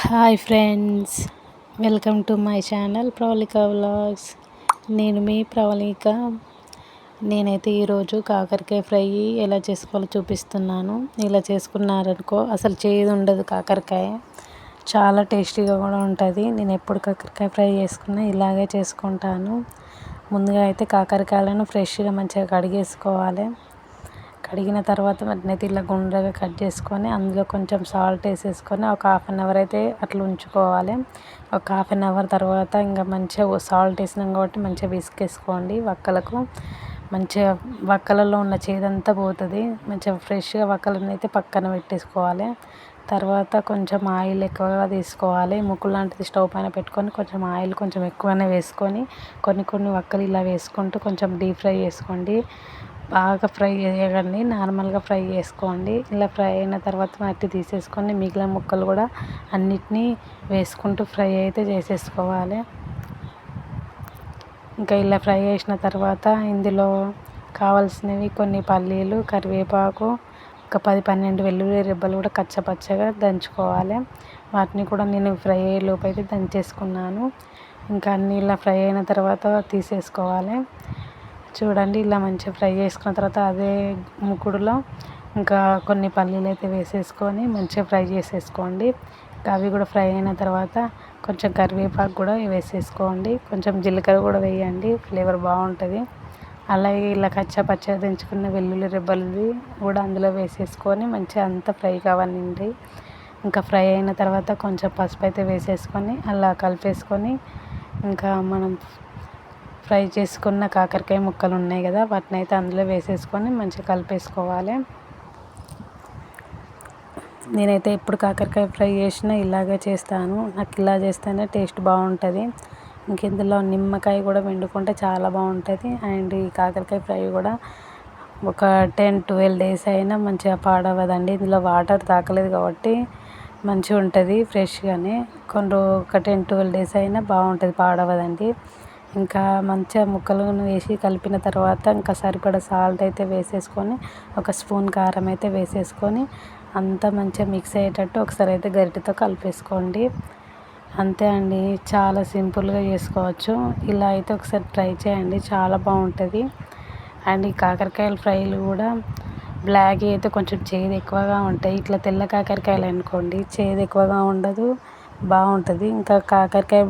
Hi friends welcome to my channel Pravalika vlogs. నేను మీ ప్రవళిక. నేనైతే ఈరోజు కాకరకాయ ఫ్రై ఎలా చేసుకోవాలో చూపిస్తున్నాను. ఇలా చేసుకున్నారనుకో అసలు చేదు ఉండదు కాకరకాయ. చాలా టేస్టీగా కూడా ఉంటుంది. నేను ఎప్పుడు కాకరకాయ ఫ్రై చేసుకున్నా ఇలాగే చేసుకుంటాను. ముందుగా అయితే కాకరకాయలను ఫ్రెష్గా మంచిగా కడిగేసుకోవాలి. కడిగిన తర్వాత వాటిని ఇలా గుండ్రగా కట్ చేసుకొని అందులో కొంచెం సాల్ట్ వేసేసుకొని ఒక హాఫ్ అన్ అవర్ అయితే అట్లా ఉంచుకోవాలి. ఒక హాఫ్ అన్ అవర్ తర్వాత ఇంకా మంచిగా సాల్ట్ వేసినాం కాబట్టి మంచిగా విసుకేసుకోండి వక్కలకు. మంచిగా వక్కలలో ఉన్న చేదంతా పోతుంది. మంచిగా ఫ్రెష్గా వక్కలను అయితే పక్కన పెట్టేసుకోవాలి. తర్వాత కొంచెం ఆయిల్ ఎక్కువగా తీసుకోవాలి. ముక్కు లాంటిది స్టవ్ పైన పెట్టుకొని కొంచెం ఆయిల్ కొంచెం ఎక్కువనే వేసుకొని కొన్ని కొన్ని వక్కలు ఇలా వేసుకుంటూ కొంచెం డీప్ ఫ్రై చేసుకోండి. బాగా ఫ్రై చేయకండి నార్మల్గా ఫ్రై చేసుకోండి. ఇలా ఫ్రై అయిన తర్వాత మట్టి తీసేసుకొని మిగిలిన ముక్కలు కూడా అన్నిటినీ వేసుకుంటూ ఫ్రై అయితే చేసేసుకోవాలి. ఇంకా ఇలా ఫ్రై చేసిన తర్వాత ఇందులో కావాల్సినవి కొన్ని పల్లీలు కరివేపాకు ఒక పది పన్నెండు వెల్లుల్లి రెబ్బలు కూడా కచ్చపచ్చగా దంచుకోవాలి. వాటిని కూడా నేను ఫ్రై అయ్యే లోపు అయితే దంచేసుకున్నాను. ఇంకా అన్నీ ఇలా ఫ్రై అయిన తర్వాత తీసేసుకోవాలి. చూడండి ఇలా మంచిగా ఫ్రై చేసుకున్న తర్వాత అదే ముకుడులో ఇంకా కొన్ని పల్లీలు అయితే వేసేసుకొని మంచిగా ఫ్రై చేసేసుకోండి. అవి కూడా ఫ్రై అయిన తర్వాత కొంచెం కరివేపాకు కూడా వేసేసుకోండి. కొంచెం జీలకర్ర కూడా వేయండి ఫ్లేవర్ బాగుంటుంది. అలాగే ఇలా కచ్చా పచ్చ దించుకున్న వెల్లుల్లి రెబ్బలది కూడా అందులో వేసేసుకొని మంచిగా అంతా ఫ్రై కావాలండి ఇంకా ఫ్రై అయిన తర్వాత కొంచెం పసుపు అయితే వేసేసుకొని అలా కలిపేసుకొని ఇంకా మనం ఫ్రై చేసుకున్న కాకరకాయ ముక్కలు ఉన్నాయి కదా వాటిని అయితే అందులో వేసేసుకొని మంచిగా కలిపేసుకోవాలి. నేనైతే ఎప్పుడు కాకరకాయ ఫ్రై చేసినా ఇలాగే చేస్తాను. నాకు ఇలా చేస్తేనే టేస్ట్ బాగుంటుంది. ఇంకెందులో నిమ్మకాయ కూడా వండుకుంటే చాలా బాగుంటుంది. అండ్ ఈ కాకరకాయ ఫ్రై కూడా ఒక టెన్ ట్వెల్వ్ డేస్ అయినా మంచిగా పాడవదండి. ఇందులో వాటర్ తాకలేదు కాబట్టి మంచిగా ఉంటుంది ఫ్రెష్గానే. కొన్ని ఒక టెన్ ట్వెల్వ్ డేస్ అయినా బాగుంటుంది పాడవదండి. ఇంకా మంచిగా ముక్కలను వేసి కలిపిన తర్వాత ఇంకా సరిపడా సాల్ట్ అయితే వేసేసుకొని ఒక స్పూన్ కారం అయితే వేసేసుకొని అంతా మంచిగా మిక్స్ అయ్యేటట్టు ఒకసారి అయితే గరిటెతో కలిపేసుకోండి. అంతే అండి చాలా సింపుల్గా చేసుకోవచ్చు. ఇలా అయితే ఒకసారి ట్రై చేయండి చాలా బాగుంటుంది. అండ్ ఈ కాకరకాయల ఫ్రైలు కూడా బ్లాక్ అయితే కొంచెం చేదు ఎక్కువగా ఉంటాయి. ఇట్లా తెల్ల కాకరకాయలు అనుకోండి చేదు ఎక్కువగా ఉండదు. బాగుంటుంది. ఇంకా కాకరకాయ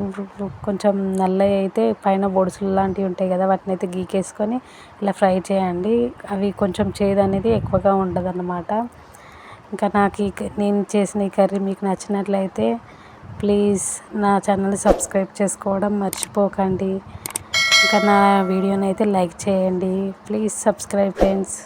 కొంచెం నల్లగా అయితే పైన బొడుసులు లాంటివి ఉంటాయి కదా వాటిని అయితే గీకేసుకొని ఇలా ఫ్రై చేయండి. అవి కొంచెం చేదు అనేది ఎక్కువగా ఉండదు అన్నమాట ఇంకా నాకు ఈ నేను చేసిన ఈ కర్రీ మీకు నచ్చినట్లయితే ప్లీజ్ నా ఛానల్ని సబ్స్క్రైబ్ చేసుకోవడం మర్చిపోకండి. ఇంకా నా వీడియోని అయితే లైక్ చేయండి. Please subscribe friends.